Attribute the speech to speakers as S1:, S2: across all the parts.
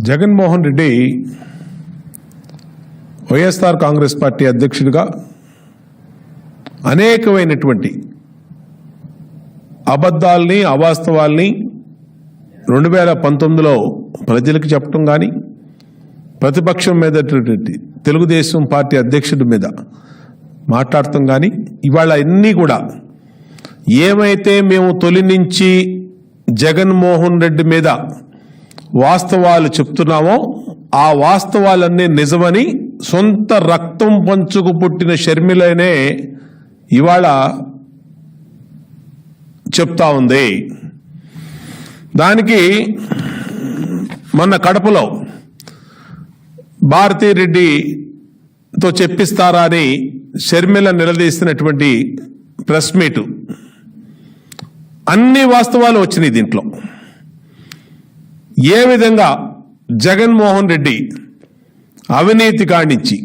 S1: Jaganmohan Reddy YSR Congress party అధ్యక్షుడిగా అనేకమైనటువంటి అబద్ధాల్ని అవాస్తవాల్ని రెండు వేల పంతొమ్మిదిలో ప్రజలకు చెప్పడం కానీ ప్రతిపక్షం మీద తెలుగుదేశం పార్టీ అధ్యక్షుడి మీద మాట్లాడటం కానీ ఇవాళ అన్నీ కూడా ఏమైతే మేము తొలి నుంచి జగన్మోహన్ రెడ్డి మీద వాస్తవాలు చెప్తున్నామో ఆ వాస్తవాలన్నీ నిజమని సొంత రక్తం పంచుకు పుట్టిన షర్మిలనే ఇవాళ చెప్తా ఉంది. దానికి మొన్న కడపలో భారతీరెడ్డితో చెప్పిస్తారా అని షర్మిల నిలదీసినటువంటి ప్రెస్ మీటు. అన్ని వాస్తవాలు వచ్చినాయి దీంట్లో. ఏ విధంగా జగన్మోహన్ రెడ్డి అవినీతి కానిచ్చి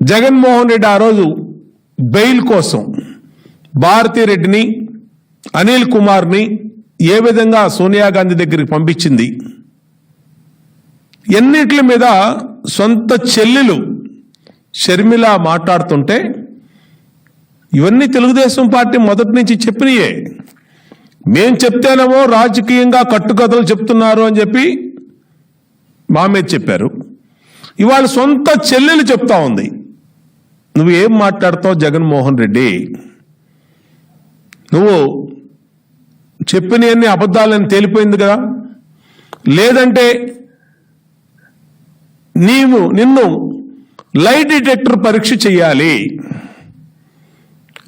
S1: జగన్మోహన్ రెడ్డి ఆ రోజు బెయిల్ కోసం భారతీరెడ్డిని అనిల్ కుమార్ని ఏ విధంగా సోనియా గాంధీ దగ్గరికి పంపించింది ఎన్నిటి మీద సొంత చెల్లెలు షర్మిల మాట్లాడుతుంటే ఇవన్నీ తెలుగుదేశం పార్టీ మొదటి నుంచి చెప్పినయే. మేం చెప్తేనేమో రాజకీయంగా కట్టుకథలు చెప్తున్నారు అని చెప్పి మా మీద చెప్పారు. ఇవాళ సొంత చెల్లెలు చెప్తా ఉంది. నువ్వు ఏం మాట్లాడతావు జగన్మోహన్ రెడ్డి? నువ్వు చెప్పినవన్నీ అబద్ధాలని తేలిపోయింది కదా? లేదంటే నీవు నిన్ను లై డిటెక్టర్ పరీక్ష చేయాలి.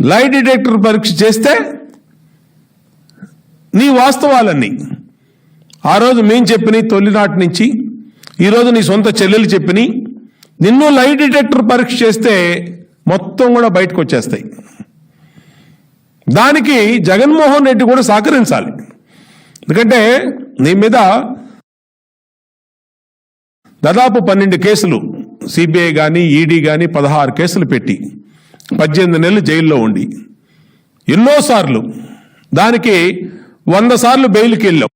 S1: లై డిటెక్టర్ పరీక్ష చేస్తే నీ వాస్తవాలన్నీ. ఆ రోజు మేం చెప్పిన తొలినాటి నుంచి ఈరోజు నీ సొంత చెల్లెలు చెప్పిని నిన్ను లై డిటెక్టర్ పరీక్ష చేస్తే మొత్తం కూడా బయటకు వచ్చేస్తాయి. దానికి జగన్మోహన్ రెడ్డి కూడా సహకరించాలి. ఎందుకంటే నీ మీద దాదాపు పన్నెండు కేసులు సిబిఐ కానీ ఈడీ కానీ పదహారు కేసులు పెట్టి పద్దెనిమిది నెలలు జైల్లో ఉండి ఎన్నోసార్లు దానికి వంద సార్లు బెయిల్కి వెళ్ళాం.